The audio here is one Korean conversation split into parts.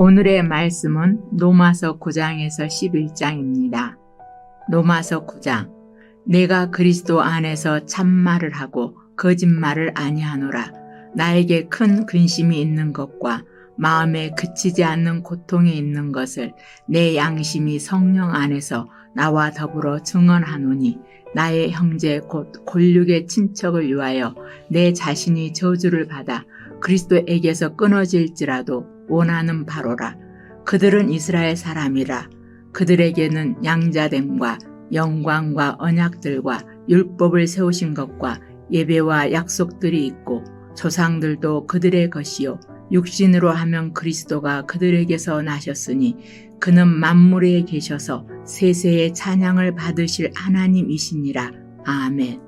오늘의 말씀은 로마서 9장에서 11장입니다. 로마서 9장 내가 그리스도 안에서 참말을 하고 거짓말을 아니하노라. 나에게 큰 근심이 있는 것과 마음에 그치지 않는 고통이 있는 것을 내 양심이 성령 안에서 나와 더불어 증언하노니 나의 형제 곧 골육의 친척을 위하여 내 자신이 저주를 받아 그리스도에게서 끊어질지라도 원하는 바로라. 그들은 이스라엘 사람이라. 그들에게는 양자됨과 영광과 언약들과 율법을 세우신 것과 예배와 약속들이 있고 조상들도 그들의 것이요 육신으로 하면 그리스도가 그들에게서 나셨으니 그는 만물에 계셔서 세세의 찬양을 받으실 하나님이시니라. 아멘.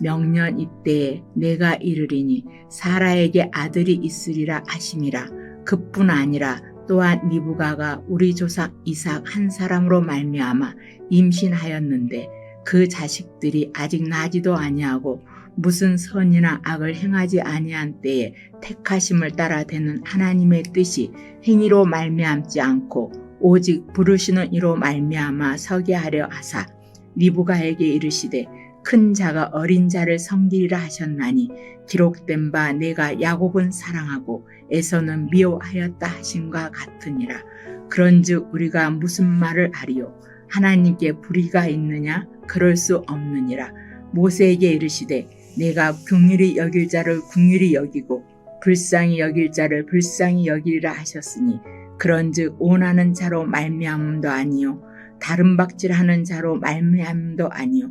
명년 이때에 내가 이르리니 사라에게 아들이 있으리라 하심이라. 그뿐 아니라 또한 리브가가 우리 조상 이삭 한 사람으로 말미암아 임신하였는데 그 자식들이 아직 나지도 아니하고 무슨 선이나 악을 행하지 아니한 때에 택하심을 따라 되는 하나님의 뜻이 행위로 말미암지 않고 오직 부르시는 이로 말미암아 서게 하려 하사 리브가에게 이르시되 큰 자가 어린 자를 섬기리라 하셨나니 기록된 바 내가 야곱은 사랑하고 에서는 미워하였다 하신과 같으니라. 그런즉 우리가 무슨 말을 하리요? 하나님께 불의가 있느냐? 그럴 수 없느니라. 모세에게 이르시되 내가 궁휼히 여길 자를 궁휼히 여기고 불쌍히 여길 자를 불쌍히 여기리라 하셨으니 그런즉 원하는 자로 말미암음도 아니요 다른 박질하는 자로 말미암음도 아니요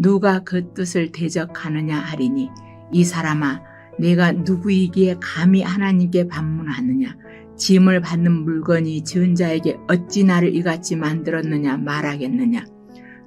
누가 그 뜻을 대적하느냐 하리니 이 사람아 내가 누구이기에 감히 하나님께 반문하느냐? 짐을 받는 물건이 지은 자에게 어찌 나를 이같이 만들었느냐 말하겠느냐?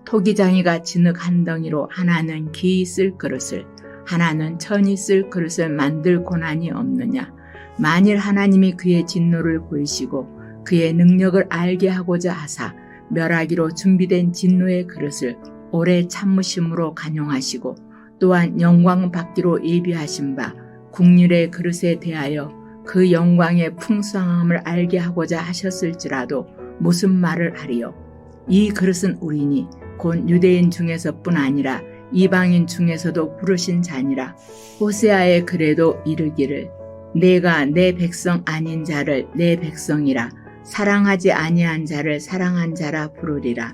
토기장이가 진흙 한 덩이로 하나는 기이 쓸 그릇을 하나는 천이 쓸 그릇을 만들 고난이 없느냐? 만일 하나님이 그의 진노를 보이시고 그의 능력을 알게 하고자 하사 멸하기로 준비된 진노의 그릇을 오래 참으심으로 간용하시고 또한 영광 받기로 예비하신 바 국률의 그릇에 대하여 그 영광의 풍성함을 알게 하고자 하셨을지라도 무슨 말을 하리요. 이 그릇은 우리니 곧 유대인 중에서뿐 아니라 이방인 중에서도 부르신 자니라. 호세아의 글에도 이르기를 내가 내 백성 아닌 자를 내 백성이라 사랑하지 아니한 자를 사랑한 자라 부르리라.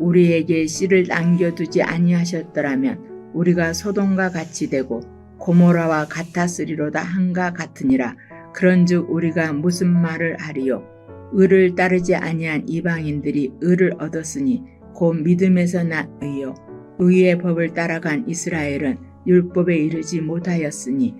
우리에게 씨를 남겨두지 아니하셨더라면 우리가 소돔과 같이 되고 고모라와 같았으리로다 한가 같으니라. 그런즉 우리가 무슨 말을 하리요? 의를 따르지 아니한 이방인들이 의를 얻었으니 곧 믿음에서 난 의요. 의의 법을 따라간 이스라엘은 율법에 이르지 못하였으니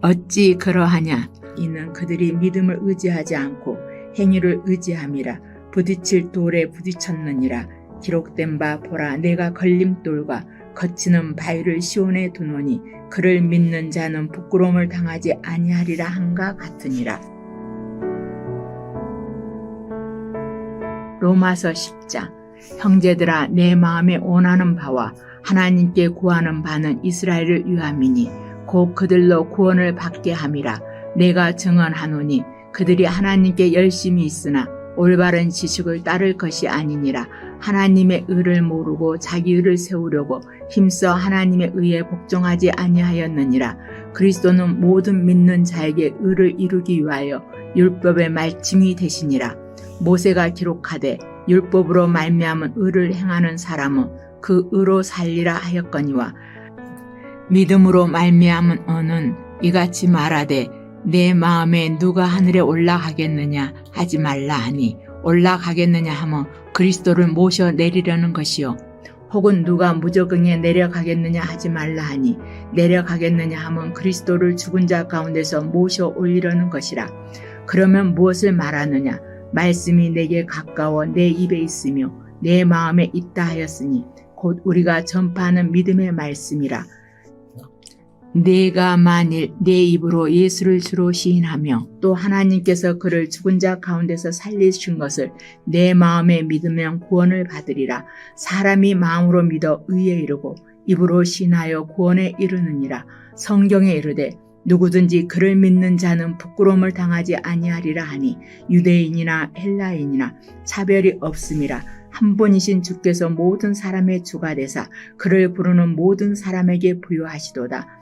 어찌 그러하냐? 이는 그들이 믿음을 의지하지 않고 행위를 의지함이라 부딪힐 돌에 부딪혔느니라 기록된 바 보라 내가 걸림돌과 거치는 바위를 시온에 두노니 그를 믿는 자는 부끄러움을 당하지 아니하리라 한가 같으니라. 로마서 10장 형제들아 내 마음에 원하는 바와 하나님께 구하는 바는 이스라엘을 위함이니 곧 그들로 구원을 받게 함이라. 내가 증언하노니 그들이 하나님께 열심히 있으나 올바른 지식을 따를 것이 아니니라 하나님의 의를 모르고 자기 의를 세우려고 힘써 하나님의 의에 복종하지 아니하였느니라. 그리스도는 모든 믿는 자에게 의를 이루기 위하여 율법의 말씀이 되시니라. 모세가 기록하되 율법으로 말미암은 의를 행하는 사람은 그 의로 살리라 하였거니와 믿음으로 말미암은 어는 이같이 말하되 내 마음에 누가 하늘에 올라가겠느냐 하지 말라 하니 올라가겠느냐 하면 그리스도를 모셔 내리려는 것이요. 혹은 누가 무적응에 내려가겠느냐 하지 말라 하니 내려가겠느냐 하면 그리스도를 죽은 자 가운데서 모셔 올리려는 것이라. 그러면 무엇을 말하느냐? 말씀이 내게 가까워 내 입에 있으며 내 마음에 있다 하였으니 곧 우리가 전파하는 믿음의 말씀이라 내가 만일 내 입으로 예수를 주로 시인하며 또 하나님께서 그를 죽은 자 가운데서 살리신 것을 내 마음에 믿으면 구원을 받으리라. 사람이 마음으로 믿어 의에 이르고 입으로 신하여 구원에 이르느니라. 성경에 이르되 누구든지 그를 믿는 자는 부끄러움을 당하지 아니하리라 하니 유대인이나 헬라인이나 차별이 없음이라. 한 분이신 주께서 모든 사람의 주가 되사 그를 부르는 모든 사람에게 부여하시도다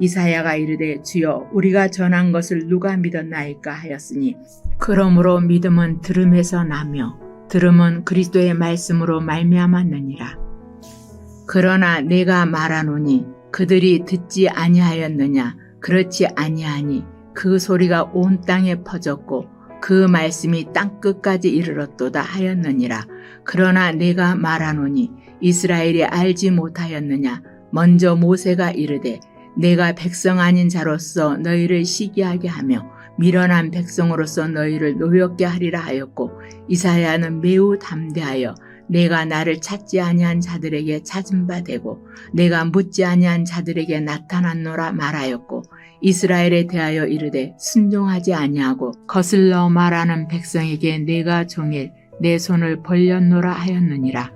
이사야가 이르되 주여 우리가 전한 것을 누가 믿었나이까 하였으니 그러므로 믿음은 들음에서 나며 들음은 그리스도의 말씀으로 말미암았느니라. 그러나 내가 말하노니 그들이 듣지 아니하였느냐? 그렇지 아니하니 그 소리가 온 땅에 퍼졌고 그 말씀이 땅 끝까지 이르렀도다 하였느니라. 그러나 내가 말하노니 이스라엘이 알지 못하였느냐? 먼저 모세가 이르되 내가 백성 아닌 자로서 너희를 시기하게 하며 미련한 백성으로서 너희를 노엽게 하리라 하였고 이사야는 매우 담대하여 내가 나를 찾지 아니한 자들에게 찾은 바 되고 내가 묻지 아니한 자들에게 나타났노라 말하였고 이스라엘에 대하여 이르되 순종하지 아니하고 거슬러 말하는 백성에게 내가 종일 내 손을 벌렸노라 하였느니라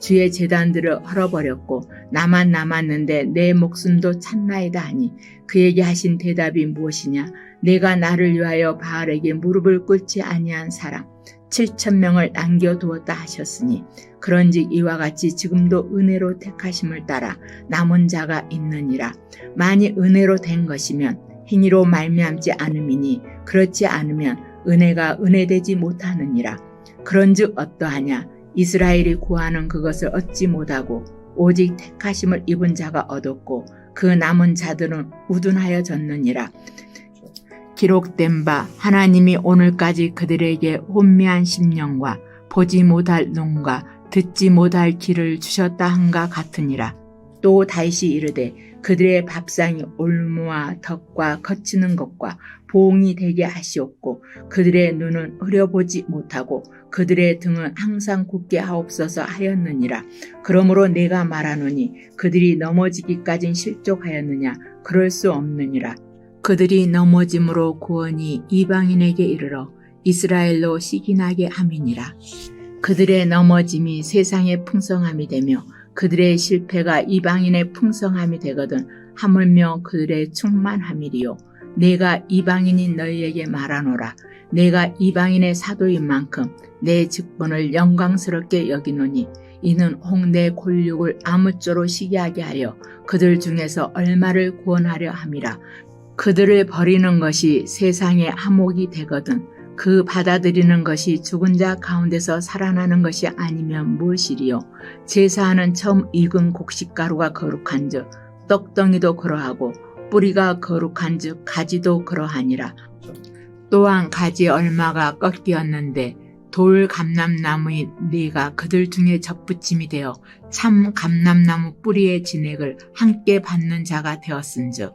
주의 재단들을 헐어버렸고 나만 남았는데 내 목숨도 찬나이다 하니 그에게 하신 대답이 무엇이냐? 내가 나를 위하여 바알에게 무릎을 꿇지 아니한 사람 7천 명을 남겨두었다 하셨으니 그런즉 이와 같이 지금도 은혜로 택하심을 따라 남은 자가 있느니라. 만일 은혜로 된 것이면 행위로 말미암지 않음이니 그렇지 않으면 은혜가 은혜되지 못하느니라. 그런즉 어떠하냐 이스라엘이 구하는 그것을 얻지 못하고 오직 택하심을 입은 자가 얻었고 그 남은 자들은 우둔하여 졌느니라. 기록된 바 하나님이 오늘까지 그들에게 혼미한 심령과 보지 못할 눈과 듣지 못할 길을 주셨다 한가 같으니라. 또 다시 이르되 그들의 밥상이 올무와 덕과 거치는 것과 보응이 되게 하시옵고 그들의 눈은 흐려보지 못하고 그들의 등은 항상 굳게 하옵소서 하였느니라. 그러므로 내가 말하노니 그들이 넘어지기까진 실족하였느냐 그럴 수 없느니라. 그들이 넘어짐으로 구원이 이방인에게 이르러 이스라엘로 시기나게 함이니라. 그들의 넘어짐이 세상의 풍성함이 되며 그들의 실패가 이방인의 풍성함이 되거든 하물며 그들의 충만함이리요. 내가 이방인인 너희에게 말하노라. 내가 이방인의 사도인 만큼 내 직분을 영광스럽게 여기노니 이는 홍대 골육을 아무쪼로 시기하게 하여 그들 중에서 얼마를 구원하려 함이라. 그들을 버리는 것이 세상의 하목이 되거든 그 받아들이는 것이 죽은 자 가운데서 살아나는 것이 아니면 무엇이리요. 제사하는 처음 익은 곡식가루가 거룩한 즉 떡덩이도 그러하고 뿌리가 거룩한 즉 가지도 그러하니라. 또한 가지 얼마가 꺾이었는데 돌 감람나무인 네가 그들 중에 접붙임이 되어 참 감람나무 뿌리의 진액을 함께 받는 자가 되었은즉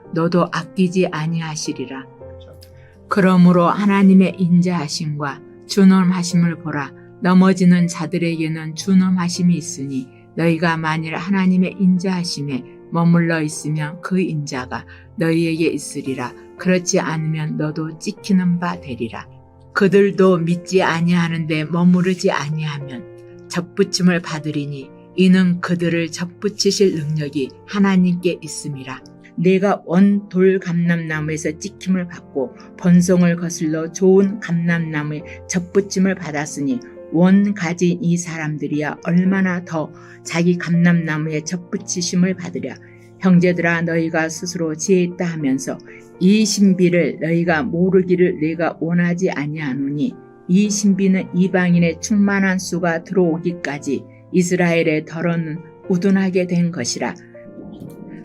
너도 아끼지 아니하시리라. 그러므로 하나님의 인자하심과 준엄하심을 보라. 넘어지는 자들에게는 준엄하심이 있으니 너희가 만일 하나님의 인자하심에 머물러 있으면 그 인자가 너희에게 있으리라. 그렇지 않으면 너도 찍히는 바 되리라. 그들도 믿지 아니하는데 머무르지 아니하면 접붙임을 받으리니 이는 그들을 접붙이실 능력이 하나님께 있음이라. 내가 원돌 감람나무에서 찍힘을 받고 번성을 거슬러 좋은 감람나무에 접붙임을 받았으니 원 가진 이 사람들이야 얼마나 더 자기 감람나무에 접붙이심을 받으랴. 형제들아 너희가 스스로 지혜 있다 하면서 이 신비를 너희가 모르기를 내가 원하지 아니하노니 이 신비는 이방인의 충만한 수가 들어오기까지 이스라엘의 덜어는 우둔하게 된 것이라.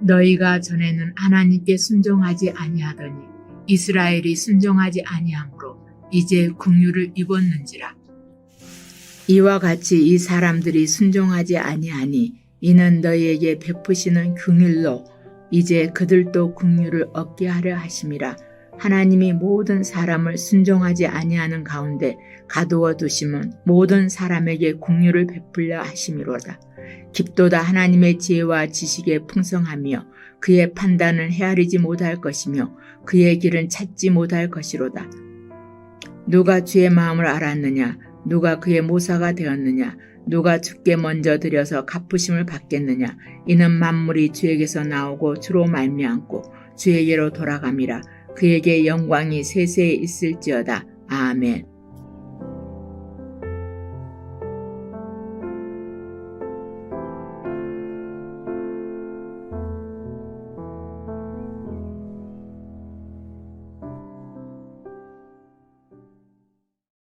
너희가 전에는 하나님께 순종하지 아니하더니 이스라엘이 순종하지 아니하므로 이제 국류를 입었는지라 이와 같이 이 사람들이 순종하지 아니하니 이는 너희에게 베푸시는 긍휼로 이제 그들도 국류를 얻게 하려 하심이라 하나님이 모든 사람을 순종하지 아니하는 가운데 가두어 두심은 모든 사람에게 국류를 베풀려 하심이로다. 깊도다 하나님의 지혜와 지식에 풍성하며 그의 판단은 헤아리지 못할 것이며 그의 길은 찾지 못할 것이로다. 누가 주의 마음을 알았느냐? 누가 그의 모사가 되었느냐? 누가 주께 먼저 들여서 갚으심을 받겠느냐? 이는 만물이 주에게서 나오고 주로 말미암고 주에게로 돌아감이라. 그에게 영광이 세세에 있을지어다. 아멘.